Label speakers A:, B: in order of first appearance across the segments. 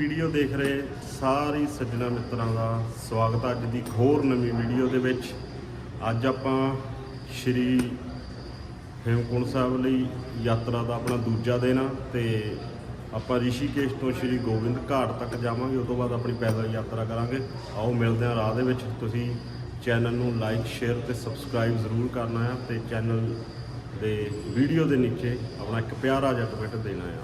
A: Video ਦੇਖ ਰਹੇ ਸਾਰੇ ਸੱਜਣਾ ਮਿੱਤਰਾਂ ਦਾ ਸਵਾਗਤ ਹੈ ਅੱਜ ਦੀ ਹੋਰ ਨਵੀਂ ਵੀਡੀਓ ਦੇ ਵਿੱਚ। ਅੱਜ ਆਪਾਂ ਸ਼੍ਰੀ ਹੇਮਕੁੰਟ ਸਾਹਿਬ ਲਈ ਯਾਤਰਾ ਦਾ ਆਪਣਾ ਦੂਜਾ ਦਿਨ ਆ ਤੇ ਆਪਾਂ ਰਿਸ਼ੀਕੇਸ਼ ਤੋਂ ਸ਼੍ਰੀ ਗੋਬਿੰਦ ਘਾਟ ਤੱਕ ਜਾਵਾਂਗੇ ਉਸ ਤੋਂ ਬਾਅਦ ਆਪਣੀ ਪੈਦਲ ਯਾਤਰਾ ਕਰਾਂਗੇ। ਆਓ ਮਿਲਦੇ ਹਾਂ ਰਾਹ ਦੇ ਵਿੱਚ। ਤੁਸੀਂ ਚੈਨਲ ਨੂੰ ਲਾਈਕ, ਸ਼ੇਅਰ ਤੇ ਸਬਸਕ੍ਰਾਈਬ ਜ਼ਰੂਰ ਕਰਨਾ ਹੈ ਤੇ ਚੈਨਲ ਦੇ ਵੀਡੀਓ ਦੇ ਨੀਚੇ ਆਪਣਾ ਇੱਕ ਪਿਆਰਾ ਜਿਹਾ ਕਮੈਂਟ ਦੇਣਾ ਹੈ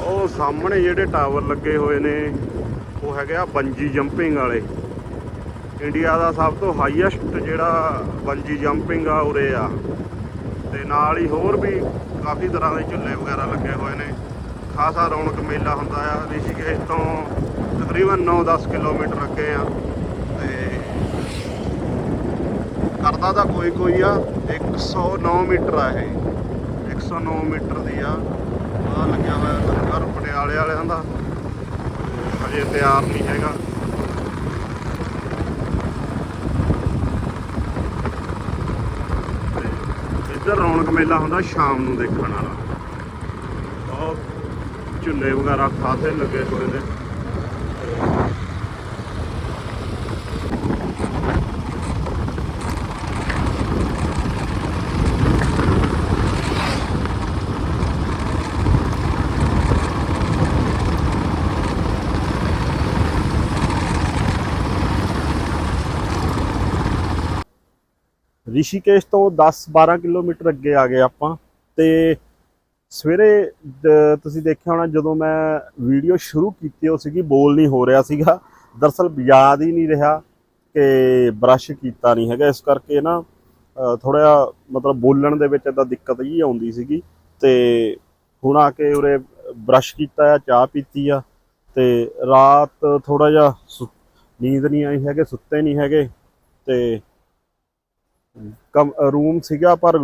A: ਉਹ ਸਾਹਮਣੇ ਜਿਹੜੇ ਟਾਵਰ ਲੱਗੇ ਹੋਏ ਨੇ, ਉਹ ਹੈਗੇ ਆ ਬੰਜੀ ਜੰਪਿੰਗ ਵਾਲੇ। ਇੰਡੀਆ ਦਾ ਸਭ ਤੋਂ ਹਾਈਐਸਟ ਜਿਹੜਾ ਬੰਜੀ ਜੰਪਿੰਗ ਆ ਉਰੇ ਆ। ਤੇ ਨਾਲ ਹੀ ਹੋਰ ਵੀ ਕਾਫੀ ਤਰ੍ਹਾਂ ਦੇ ਝੁੱਲੇ ਵਗੈਰਾ ਲੱਗੇ ਹੋਏ ਨੇ। ਖਾਸਾ ਰੌਣਕ ਮੇਲਾ ਹੁੰਦਾ ਆ। ਰਿਸ਼ੀਕੇਸ਼ ਤੋਂ ਤਕਰੀਬਨ 9-10 ਕਿਲੋਮੀਟਰ ਅੱਗੇ ਆ। ਤੇ ਕਰਦਾ ਤਾਂ ਕੋਈ ਕੋਈ ਆ। 109 ਮੀਟਰ ਆ ਇਹ। 109 ਮੀਟਰ ਦੀ ਆ। ਆ ਲੱਗਿਆ ਹੋਇਆ ਲੰਗਰ ਪਟਿਆਲੇ ਵਾਲਿਆਂ ਦਾ ਅਜੇ ਤਿਆਰ ਨਹੀਂ ਹੈਗਾ। ਇੱਧਰ ਰੌਣਕ ਮੇਲਾ ਹੁੰਦਾ ਸ਼ਾਮ ਨੂੰ ਦੇਖਣ ਵਾਲਾ। ਬਹੁਤ ਝੁੱਲੇ ਵਗੈਰਾ ਖਾਸੇ ਲੱਗੇ ਹੋਏ ਨੇ। ਰਿਸ਼ੀਕੇਸ਼ ਤੋਂ 10-12 ਕਿਲੋਮੀਟਰ ਅੱਗੇ ਆ ਗਏ ਆਪਾਂ ਤੇ ਸਵੇਰੇ ਤੁਸੀਂ ਦੇਖਿਆ ਹੋਣਾ ਜਦੋਂ ਮੈਂ ਵੀਡੀਓ ਸ਼ੁਰੂ ਕੀਤੀ ਉਹ ਸੀਗੀ, ਬੋਲ ਨਹੀਂ ਹੋ ਰਿਹਾ ਸੀਗਾ। ਦਰਸਲ ਯਾਦ ਹੀ ਨਹੀਂ ਰਿਹਾ ਕਿ ਬ੍ਰਸ਼ ਕੀਤਾ ਨਹੀਂ ਹੈਗਾ। ਇਸ ਕਰਕੇ ਨਾ ਥੋੜਾ ਜਿਹਾ ਮਤਲਬ ਬੋਲਣ ਦੇ ਵਿੱਚ ਇਦਾਂ ਦਿੱਕਤ ਜੀ ਆਉਂਦੀ ਸੀਗੀ ਤੇ ਹੁਣ ਆ ਕੇ ਉਰੇ ਬ੍ਰਸ਼ ਕੀਤਾ ਆ, ਚਾਹ ਪੀਤੀ ਆ ਤੇ ਰਾਤ ਥੋੜਾ ਜਿਹਾ ਸੁ- ਨੀਂਦ ਨਹੀਂ ਆਈ ਹੈਗੇ, ਸੁੱਤੇ ਨਹੀਂ ਹੈਗੇ ਤੇ ਰੂਮ ਸੀਗਾ, ਪਰ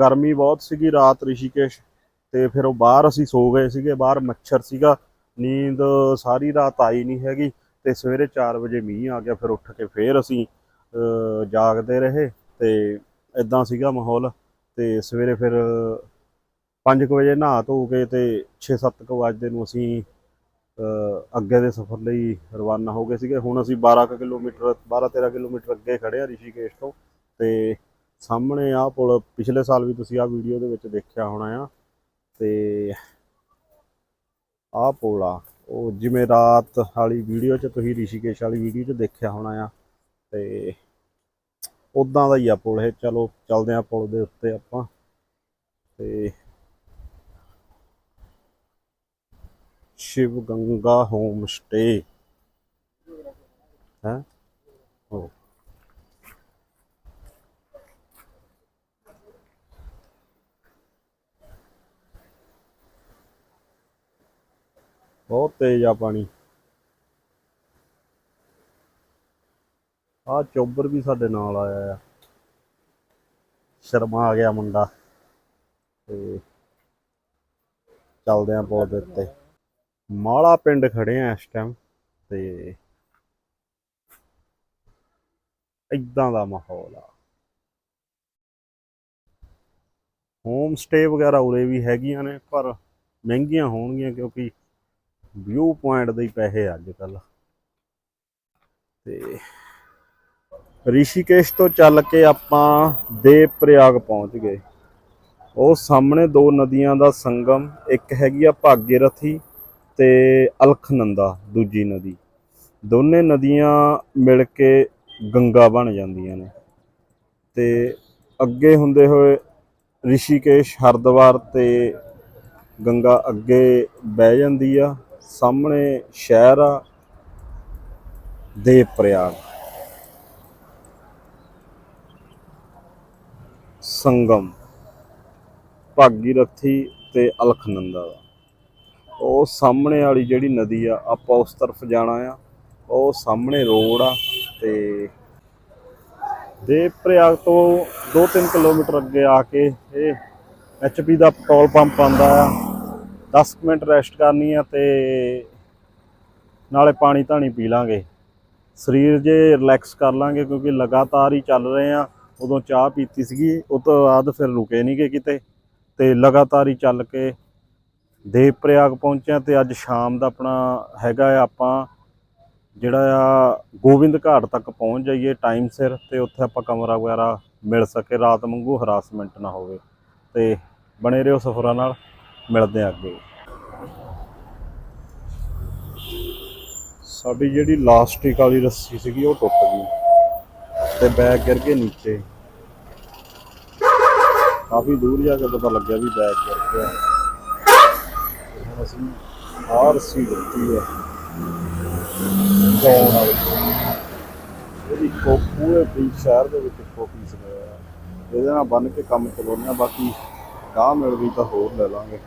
A: ਗਰਮੀ ਬਹੁਤ ਸੀਗੀ ਰਾਤ ਰਿਸ਼ੀਕੇਸ਼। ਤੇ ਫਿਰ ਉਹ ਬਾਹਰ ਅਸੀਂ ਸੋ ਗਏ ਸੀਗੇ, ਬਾਹਰ ਮੱਛਰ ਸੀਗਾ। ਨੀਂਦ ਸਾਰੀ ਰਾਤ ਆਈ ਨਹੀਂ ਹੈਗੀ ਤੇ ਸਵੇਰੇ 4 ਵਜੇ ਮੀਂਹ ਆ ਗਿਆ, ਫਿਰ ਉੱਠ ਕੇ ਫੇਰ ਅਸੀਂ ਜਾਗਦੇ ਰਹੇ ਤੇ ਇਦਾਂ ਸੀਗਾ ਮਾਹੌਲ। ਤੇ ਸਵੇਰੇ ਫਿਰ 5 ਵਜੇ ਨਹਾ ਧੋ ਕੇ ਤੇ 6-7 ਵਜੇ ਨੂੰ ਅਸੀਂ ਅੱਗੇ ਦੇ ਸਫ਼ਰ ਲਈ ਰਵਾਨਾ ਹੋ ਗਏ ਸੀਗੇ। ਹੁਣ ਅਸੀਂ 12 ਕੁ ਕਿਲੋਮੀਟਰ 12-13 ਕਿਲੋਮੀਟਰ ਅੱਗੇ ਖੜੇ ਆ ਰਿਸ਼ੀਕੇਸ਼ ਤੋਂ। ਤੇ ਸਾਹਮਣੇ ਆਹ ਪੁਲ, ਪਿਛਲੇ ਸਾਲ ਵੀ ਤੁਸੀਂ ਆਹ ਵੀਡੀਓ ਦੇ ਵਿੱਚ ਦੇਖਿਆ ਹੋਣਾ ਆ। ਤੇ ਆਹ ਪੁਲ ਆ, ਉਹ ਜਿਵੇਂ ਰਾਤ ਵਾਲੀ ਵੀਡੀਓ 'ਚ ਤੁਸੀਂ ਰਿਸ਼ੀਕੇਸ਼ ਵਾਲੀ ਵੀਡੀਓ 'ਚ ਦੇਖਿਆ ਹੋਣਾ ਆ। ਤੇ ਉਦਾਂ ਦਾ ਹੀ ਆ ਪੁਲ ਇਹ, ਚਲੋ ਚੱਲਦੇ ਆ ਪੁਲ ਦੇ ਉੱਤੇ ਆਪਾਂ। ਤੇ ਸ਼ਿਵ ਗੰਗਾ ਹੋਮ ਸਟੇ ਹੈ? ਉਹ ਬਹੁਤ ਤੇਜ਼ ਆ ਪਾਣੀ। ਆ ਚੋਬਰ ਵੀ ਸਾਡੇ ਨਾਲ ਆਇਆ ਆ। ਸ਼ਰਮਾ ਆ ਗਿਆ ਮੁੰਡਾ। ਤੇ ਚੱਲਦੇ ਆ ਪੁਲ ਦੇ ਉੱਤੇ। ਮਾਲਾ ਪਿੰਡ ਖੜੇ ਆ ਇਸ ਟਾਈਮ ਤੇ ਇਦਾਂ ਦਾ ਮਾਹੌਲ ਆ। ਹੋਮ ਸਟੇ ਵਗੈਰਾ ਉਰੇ ਵੀ ਹੈਗੀਆਂ ਨੇ, ਪਰ ਮਹਿੰਗੀਆਂ ਹੋਣਗੀਆਂ ਕਿਉਂਕਿ ਵਿਊ ਪੁਆਇੰਟ ਦੇ ਹੀ ਪੈਸੇ ਆ ਅੱਜ ਕੱਲ ਤੇ ਰਿਸ਼ੀਕੇਸ਼ ਤੋਂ ਚੱਲ ਕੇ ਆਪਾਂ ਦੇਵ ਪ੍ਰਯਾਗ ਪਹੁੰਚ ਗਏ। ਉਹ ਸਾਹਮਣੇ ਦੋ ਨਦੀਆਂ ਦਾ ਸੰਗਮ, ਇੱਕ ਹੈਗੀ ਆ ਭਾਗੀਰਥੀ ਤੇ ਅਲਖਨੰਦਾ, ਦੂਜੀ ਨਦੀ। ਦੋਨੇ ਨਦੀਆਂ ਮਿਲ ਕੇ ਗੰਗਾ ਬਣ ਜਾਂਦੀਆਂ ਨੇ। ਤੇ ਅੱਗੇ ਹੁੰਦੇ ਹੋਏ ਰਿਸ਼ੀਕੇਸ਼ ਹਰਿਦੁਆਰ ਤੇ ਗੰਗਾ ਅੱਗੇ ਬਹਿ ਜਾਂਦੀ ਆ। ਸਾਹਮਣੇ ਸ਼ਹਿਰ ਆ ਦੇਵ ਪ੍ਰਯਾਗ। ਸੰਗਮ, ਭਾਗੀਰਥੀ ਤੇ ਅਲਖਨੰਦਾ ਦਾ। ਉਹ ਸਾਹਮਣੇ ਵਾਲੀ ਜਿਹੜੀ ਨਦੀ ਆ, ਆਪਾਂ ਉਸ ਤਰਫ ਜਾਣਾ ਆ। ਉਹ ਸਾਹਮਣੇ ਰੋਡ ਆ ਤੇ ਦੇਵ ਪ੍ਰਯਾਗ ਤੋਂ 2-3 ਕਿਲੋਮੀਟਰ ਅੱਗੇ ਆ ਕੇ ਇਹ ਐਚਪੀ ਦਾ ਪੈਟਰੋਲ ਪੰਪ ਆਂਦਾ ਆ। 10 ਕੁ ਮਿੰਟ ਰੈਸਟ ਕਰਨੀ ਆ ਤੇ ਨਾਲੇ ਪਾਣੀ ਧਾਣੀ ਪੀ ਲਾਂਗੇ। ਸਰੀਰ ਜੇ ਰਿਲੈਕਸ ਕਰ ਲਾਂਗੇ ਕਿਉਂਕਿ ਲਗਾਤਾਰ ਹੀ ਚੱਲ ਰਹੇ ਆ। ਉਦੋਂ ਚਾਹ ਪੀਤੀ ਸੀਗੀ, ਉਹ ਤੋਂ ਬਾਅਦ ਫਿਰ ਰੁਕੇ ਨਹੀਂ ਗਏ ਕਿਤੇ। ਤੇ ਲਗਾਤਾਰ ਹੀ ਚੱਲ ਕੇ ਦੇਵ ਪ੍ਰਯਾਗ ਪਹੁੰਚਿਆ ਤੇ ਅੱਜ ਸ਼ਾਮ ਦਾ ਆਪਣਾ ਹੈਗਾ ਆ ਆਪਾਂ ਜਿਹੜਾ ਆ ਗੋਬਿੰਦ ਘਾਟ ਤੱਕ ਪਹੁੰਚ ਜਾਈਏ ਟਾਈਮ ਸਿਰ ਤੇ ਉੱਥੇ ਆਪਾਂ ਕਮਰਾ ਵਗੈਰਾ ਮਿਲ ਸਕੇ, ਰਾਤ ਵਾਂਗੂ ਹਰਾਸਮੈਂਟ ਨਾ ਹੋਵੇ। ਤੇ ਬਣੇ ਰਹੋ ਸਫਰਾਂ ਨਾਲ। ਮਿਲਦੇ ਆ ਅੱਗੇ। ਸਾਡੀ ਜਿਹੜੀ ਲਾਸਟਿਕ ਵਾਲੀ ਰੱਸੀ ਸੀਗੀ, ਉਹ ਟੁੱਟ ਗਈ ਤੇ ਬੈਗ ਗਿਰ ਕੇ ਨੀਚੇ। ਕਾਫੀ ਦੂਰ ਜਾ ਕੇ ਪਤਾ ਲੱਗਿਆ ਵੀ ਬੈਗ ਗਿਰ ਗਿਆ। ਹੁਣ ਅਸੀਂ ਆਹ ਰੱਸੀ ਦਿੱਤੀ ਹੈ। ਗਾਉਣ ਵਾਲੀ। ਇਹਦੀ ਕੋਪੂ ਵੀ ਸ਼ਹਿਰ ਦੇ ਵਿੱਚ ਕੋਪੀ ਸਮਾਇਆ ਇਹਦੇ ਨਾਲ ਬੰਨ ਕੇ ਕੰਮ ਚਲਾਉਂਦੇ ਆ ਬਾਕੀ ਗਾਹ ਮਿਲ ਗਈ ਤਾਂ ਹੋਰ ਲੈ ਲਾਂਗੇ।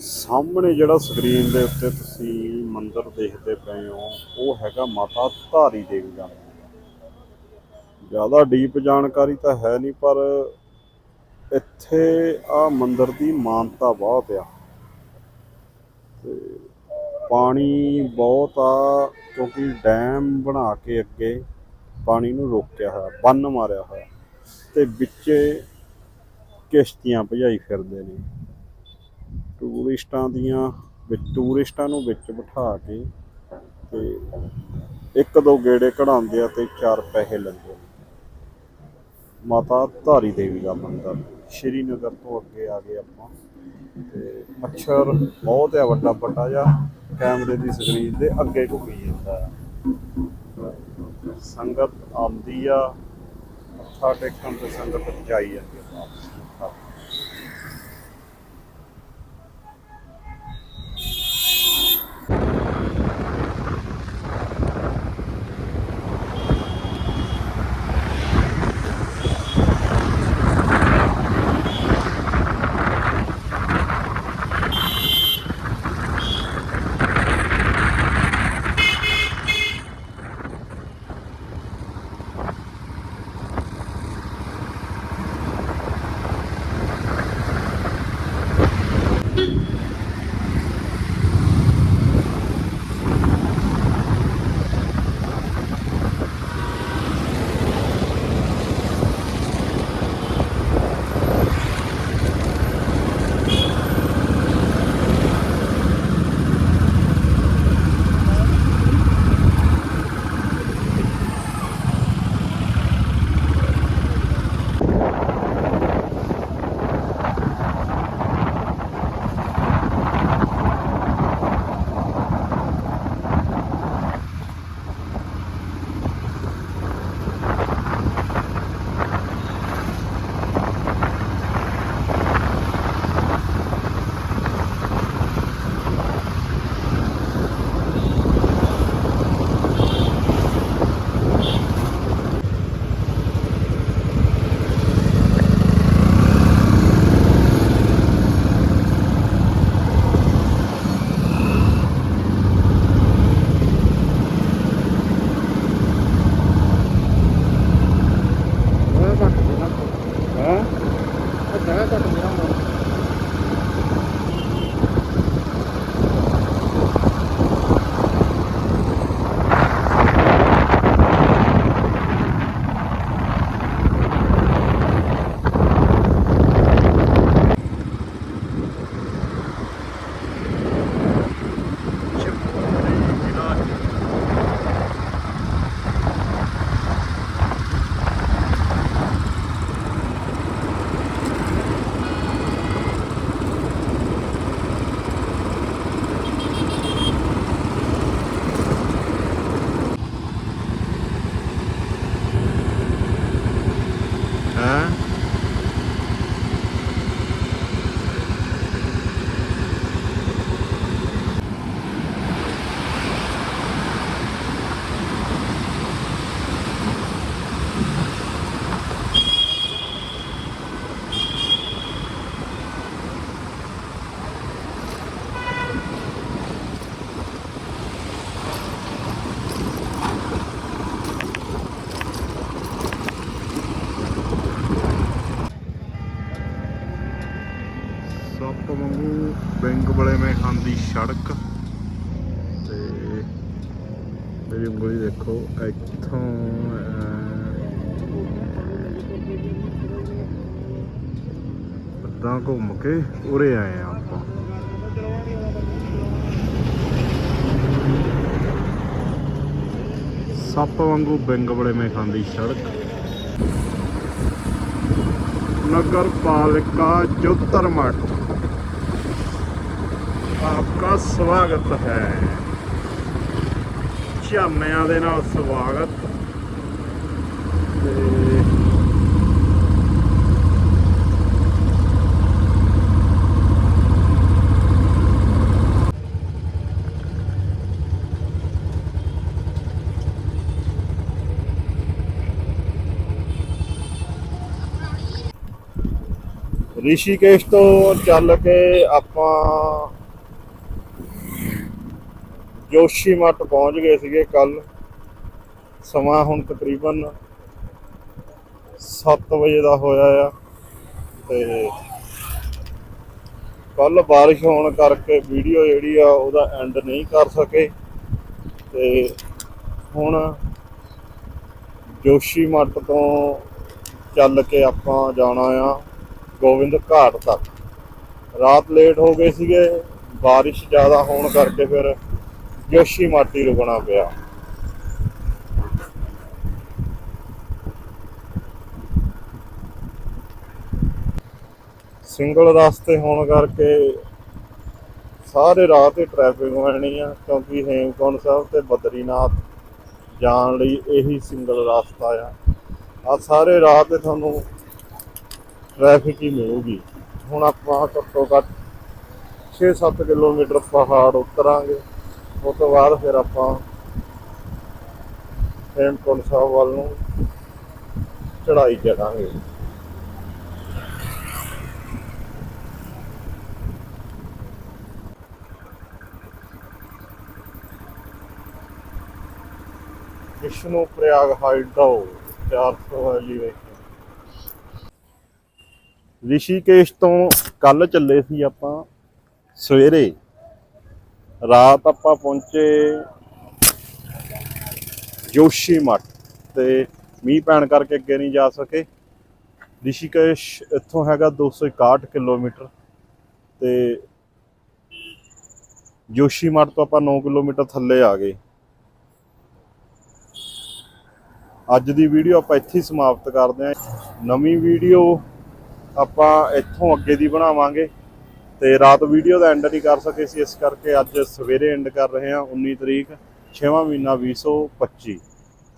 A: ਸਾਹਮਣੇ ਜਿਹੜਾ ਸਕਰੀਨ ਦੇ ਉੱਤੇ ਤੁਸੀਂ ਮੰਦਿਰ ਦੇਖਦੇ ਪਏ ਹੋ, ਉਹ ਹੈਗਾ ਮਾਤਾ ਧਾਰੀ ਦੇਵੀ ਦਾ ਜ਼ਿਆਦਾ ਡੀਪ ਜਾਣਕਾਰੀ ਤਾਂ ਹੈ ਨਹੀਂ, ਪਰ ਇੱਥੇ ਆ ਮੰਦਿਰ ਦੀ ਮਾਨਤਾ ਬਹੁਤ ਆ। ਤੇ ਪਾਣੀ ਬਹੁਤ ਆ, ਕਿਉਂਕਿ ਡੈਮ ਬਣਾ ਕੇ ਅੱਗੇ ਪਾਣੀ ਨੂੰ ਰੋਕਿਆ ਹੋਇਆ, ਬੰਨ ਮਾਰਿਆ ਹੋਇਆ। ਤੇ ਵਿੱਚੇ ਕਿਸ਼ਤੀਆਂ ਭਜਾਈ ਫਿਰਦੇ ਨੇ। ਟੂਰਿਸਟਾਂ ਦੀਆਂ ਵਿੱਚ, ਟੂਰਿਸਟਾਂ ਨੂੰ ਵਿੱਚ ਬਿਠਾ ਕੇ ਤੇ ਇੱਕ ਦੋ ਗੇੜੇ ਕਢਾਉਂਦੇ ਆ ਤੇ ਚਾਰ ਪੈਸੇ ਲੈਂਦੇ ਮਾਤਾ ਧਾਰੀ ਦੇਵੀ ਦਾ ਮੰਦਿਰ ਸ਼੍ਰੀਨਗਰ ਤੋਂ ਅੱਗੇ ਆ ਗਏ ਆਪਾਂ। ਤੇ ਮੱਛਰ ਬਹੁਤ ਆ, ਵੱਡਾ ਵੱਡਾ ਜਿਹਾ, ਕੈਮਰੇ ਦੀ ਸਕਰੀਨ ਦੇ ਅੱਗੇ ਘੁੰਮੀ ਜਾਂਦਾ ਆ। ਸੰਗਤ ਆਉਂਦੀ ਆ, ਮੱਥਾ ਟੇਕਣ ਤੇ ਸੰਗਤ ਜਾਈ ਜਾਂਦੀ ਆ ਸੜਕ। ਤੇ ਮੇਰੀ ਉਂਗਲੀ ਦੇਖੋ, ਇੱਥੋਂ ਅੱਦਾਂ ਘੁੰਮ ਕੇ ਉਰੇ ਆਏ ਆ ਆਪਾਂ। ਸੱਪ ਵਾਂਗੂ ਬਿੰਗ ਬੜੇ ਮੇ ਖਾਂਦੀ ਸੜਕ। ਨਗਰ ਪਾਲਿਕਾ ਜੋਤਰ ਮੱਠ। आपका स्वागत है ਝਾਮਿਆਂ ਦੇ ਨਾਲ ਸਵਾਗਤ ਤੇ ਰਿਸ਼ੀਕੇਸ਼ ਤੋਂ ਚੱਲ ਕੇ ਆਪਾਂ ਜੋਸ਼ੀਮਠ ਪਹੁੰਚ ਗਏ ਸੀਗੇ ਕੱਲ ਸਮਾਂ ਹੁਣ ਤਕਰੀਬਨ 7 ਵਜੇ ਦਾ ਹੋਇਆ ਆ ਤੇ ਕੱਲ ਬਾਰਿਸ਼ ਹੋਣ ਕਰਕੇ ਵੀਡੀਓ ਜਿਹੜੀ ਆ ਉਹਦਾ ਐਂਡ ਨਹੀਂ ਕਰ ਸਕੇ। ਤੇ ਹੁਣ ਜੋਸ਼ੀਮਠ ਤੋਂ ਚੱਲ ਕੇ ਆਪਾਂ ਜਾਣਾ ਆ ਗੋਬਿੰਦ ਘਾਟ ਤੱਕ। ਰਾਤ ਲੇਟ ਹੋ ਗਏ ਸੀਗੇ, ਬਾਰਿਸ਼ ਜ਼ਿਆਦਾ ਹੋਣ ਕਰਕੇ ਫਿਰ ਜੋਸ਼ੀ ਮਾਟੀ ਰੁਕਣਾ ਪਿਆ। ਸਿੰਗਲ ਰਸਤੇ ਹੋਣ ਕਰਕੇ ਸਾਰੇ ਰਾਹ ਤੇ ਟ੍ਰੈਫਿਕ ਹੋਣੀ ਆ, ਕਿਉਂਕਿ ਹੇਮਕੁੰਟ ਸਾਹਿਬ ਤੇ ਬਦਰੀਨਾਥ ਜਾਣ ਲਈ ਇਹੀ ਸਿੰਗਲ ਰਸਤਾ ਆ। ਆ ਸਾਰੇ ਰਾਹ ਤੇ ਤੁਹਾਨੂੰ ਟ੍ਰੈਫਿਕ ਹੀ ਮਿਲੂਗੀ। ਹੁਣ ਆਪਾਂ ਘੱਟੋ ਘੱਟ 6-7 ਕਿਲੋਮੀਟਰ ਪਹਾੜ ਉਤਰਾਂਗੇ। ਉਸ ਤੋਂ ਬਾਅਦ ਫਿਰ ਆਪਾਂ ਹੇਮਕੁੰਟ ਸਾਹਿਬ ਵੱਲ ਨੂੰ ਚੜਾਈ ਚੜਾਂਗੇ ਵਿਸ਼ਨੂੰ ਪ੍ਰਯਾਗ ਹਾਈਡੋ 400 ਐਲੀਵੇਸ਼ਨ ਰਿਸ਼ੀਕੇਸ਼ ਤੋਂ ਕੱਲ ਚੱਲੇ ਸੀ ਆਪਾਂ ਸਵੇਰੇ। ਰਾਤ ਆਪਾਂ ਪਹੁੰਚੇ ਜੋਸ਼ੀ ਮੱਠ ਤੇ ਮੀਂਹ ਪੈਣ ਕਰਕੇ ਅੱਗੇ ਨਹੀਂ ਜਾ ਸਕੇ। ਰਿਸ਼ੀਕੇਸ਼ ਇੱਥੋਂ ਹੈਗਾ 261 ਕਿਲੋਮੀਟਰ ਤੇ ਜੋਸ਼ੀ ਮੱਠ ਤੋਂ ਆਪਾਂ 9 ਕਿਲੋਮੀਟਰ ਥੱਲੇ ਆ ਗਏ। ਅੱਜ ਦੀ ਵੀਡੀਓ ਆਪਾਂ ਇੱਥੇ ਹੀ ਸਮਾਪਤ ਕਰਦੇ ਹਾਂ। ਨਵੀਂ ਵੀਡੀਓ ਆਪਾਂ ਇੱਥੋਂ ਅੱਗੇ ਦੀ ਬਣਾਵਾਂਗੇ। ਤੇ ਰਾਤ ਵੀਡੀਓ ਦਾ ਐਂਡ ਨਹੀਂ ਕਰ ਸਕੇ ਸੀ, ਇਸ ਕਰਕੇ ਅੱਜ ਸਵੇਰੇ ਐਂਡ ਕਰ ਰਹੇ ਹਾਂ 19 ਤਰੀਕ 6ਵਾਂ ਮਹੀਨਾ 2025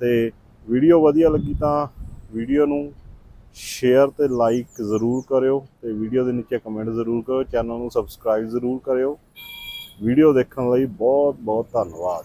A: ਤੇ ਵੀਡੀਓ ਵਧੀਆ ਲੱਗੀ ਤਾਂ ਵੀਡੀਓ ਨੂੰ ਸ਼ੇਅਰ ਤੇ ਲਾਈਕ ਜ਼ਰੂਰ ਕਰਿਓ ਤੇ ਵੀਡੀਓ ਦੇ ਨੀਚੇ ਕਮੈਂਟ ਜ਼ਰੂਰ ਕਰਿਓ, ਚੈਨਲ ਨੂੰ ਸਬਸਕ੍ਰਾਈਬ ਜ਼ਰੂਰ ਕਰਿਓ। ਵੀਡੀਓ ਦੇਖਣ ਲਈ ਬਹੁਤ ਬਹੁਤ ਧੰਨਵਾਦ।